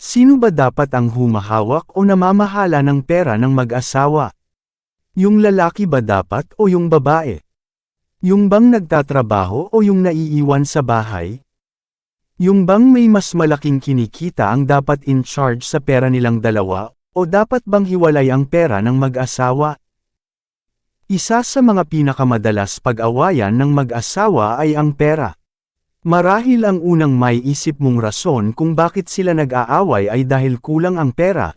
Sino ba dapat ang humahawak o namamahala ng pera ng mag-asawa? Yung lalaki ba dapat o yung babae? Yung bang nagtatrabaho o yung naiiwan sa bahay? Yung bang may mas malaking kinikita ang dapat in charge sa pera nilang dalawa, o dapat bang hiwalay ang pera ng mag-asawa? Isa sa mga pinakamadalas pag-awayan ng mag-asawa ay ang pera. Marahil ang unang may isip mong rason kung bakit sila nag-aaway ay dahil kulang ang pera.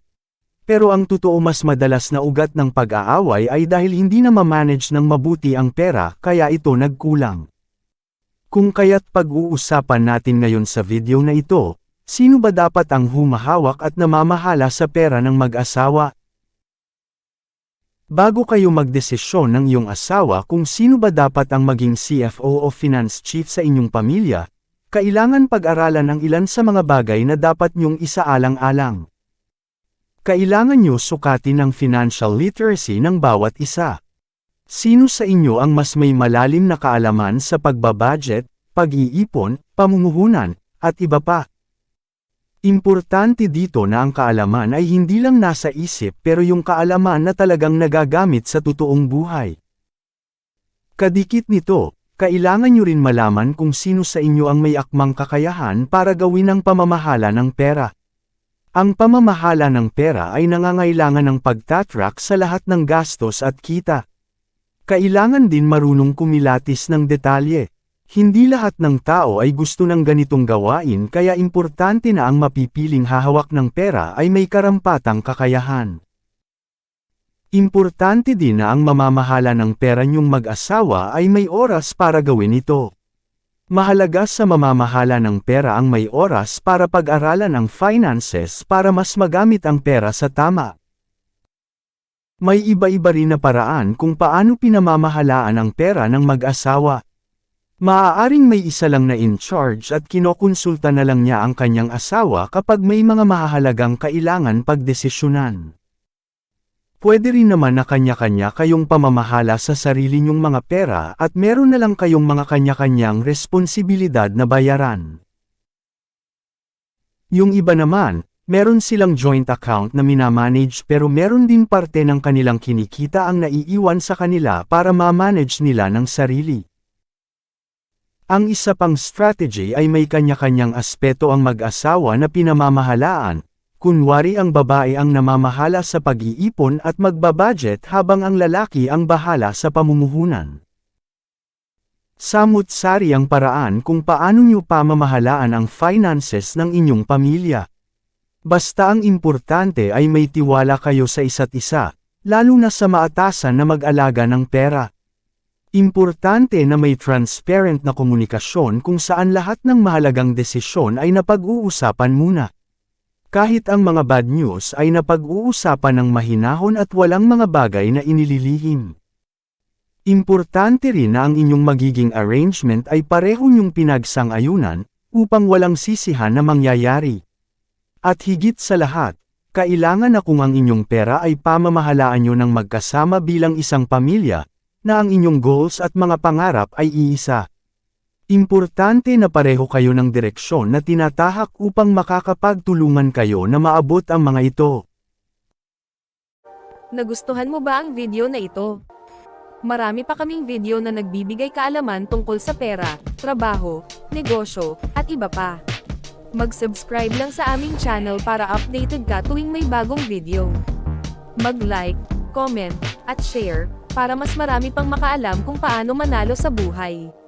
Pero ang totoo mas madalas na ugat ng pag-aaway ay dahil hindi na ma-manage ng mabuti ang pera kaya ito nagkulang. Kung kaya't pag-uusapan natin ngayon sa video na ito, sino ba dapat ang humahawak at namamahala sa pera ng mag-asawa? Bago kayo magdesisyon ng iyong asawa kung sino ba dapat ang maging CFO o Finance Chief sa inyong pamilya, kailangan pag-aralan ang ilan sa mga bagay na dapat niyong isaalang-alang. Kailangan niyo sukatin ang financial literacy ng bawat isa. Sino sa inyo ang mas may malalim na kaalaman sa pagbabudget, pag-iipon, pamumuhunan, at iba pa? Importante dito na ang kaalaman ay hindi lang nasa isip pero yung kaalaman na talagang nagagamit sa totoong buhay. Kadikit nito, kailangan nyo rin malaman kung sino sa inyo ang may akmang kakayahan para gawin ang pamamahala ng pera. Ang pamamahala ng pera ay nangangailangan ng pagtatrack sa lahat ng gastos at kita. Kailangan din marunong kumilatis ng detalye. Hindi lahat ng tao ay gusto ng ganitong gawain kaya importante na ang mapipiling hahawak ng pera ay may karampatang kakayahan. Importante din na ang mamamahala ng pera niyong mag-asawa ay may oras para gawin ito. Mahalaga sa mamamahala ng pera ang may oras para pag-aralan ang finances para mas magamit ang pera sa tama. May iba-iba rin na paraan kung paano pinamamahalaan ang pera ng mag-asawa. Maaaring may isa lang na in charge at kinokonsulta na lang niya ang kanyang asawa kapag may mga mahahalagang kailangan pagdesisyonan. Pwede rin naman na kanya-kanya kayong pamamahala sa sarili niyong mga pera at meron na lang kayong mga kanya-kanyang responsibilidad na bayaran. Yung iba naman, meron silang joint account na minamanage pero meron din parte ng kanilang kinikita ang naiiwan sa kanila para ma-manage nila ng sarili. Ang isa pang strategy ay may kanya-kanyang aspeto ang mag-asawa na pinamamahalaan, kunwari ang babae ang namamahala sa pag-iipon at magbabudget habang ang lalaki ang bahala sa pamumuhunan. Samut-sari ang paraan kung paano niyo pamamahalaan ang finances ng inyong pamilya. Basta ang importante ay may tiwala kayo sa isa't isa, lalo na sa maatasan na mag-alaga ng pera. Importante na may transparent na komunikasyon kung saan lahat ng mahalagang desisyon ay napag-uusapan muna. Kahit ang mga bad news ay napag-uusapan ng mahinahon at walang mga bagay na inililihim. Importante rin na ang inyong magiging arrangement ay pareho niyong pinagsang-ayunan, upang walang sisihan na mangyayari. At higit sa lahat, kailangan na kung ang inyong pera ay pamamahalaan nyo ng magkasama bilang isang pamilya, na ang inyong goals at mga pangarap ay iisa. Importante na pareho kayo ng direksyon na tinatahak upang makakapagtulungan kayo na maabot ang mga ito. Nagustuhan mo ba ang video na ito? Marami pa kaming video na nagbibigay kaalaman tungkol sa pera, trabaho, negosyo, at iba pa. Mag-subscribe lang sa aming channel para updated ka tuwing may bagong video. Mag-like, comment, at share, para mas marami pang makaalam kung paano manalo sa buhay.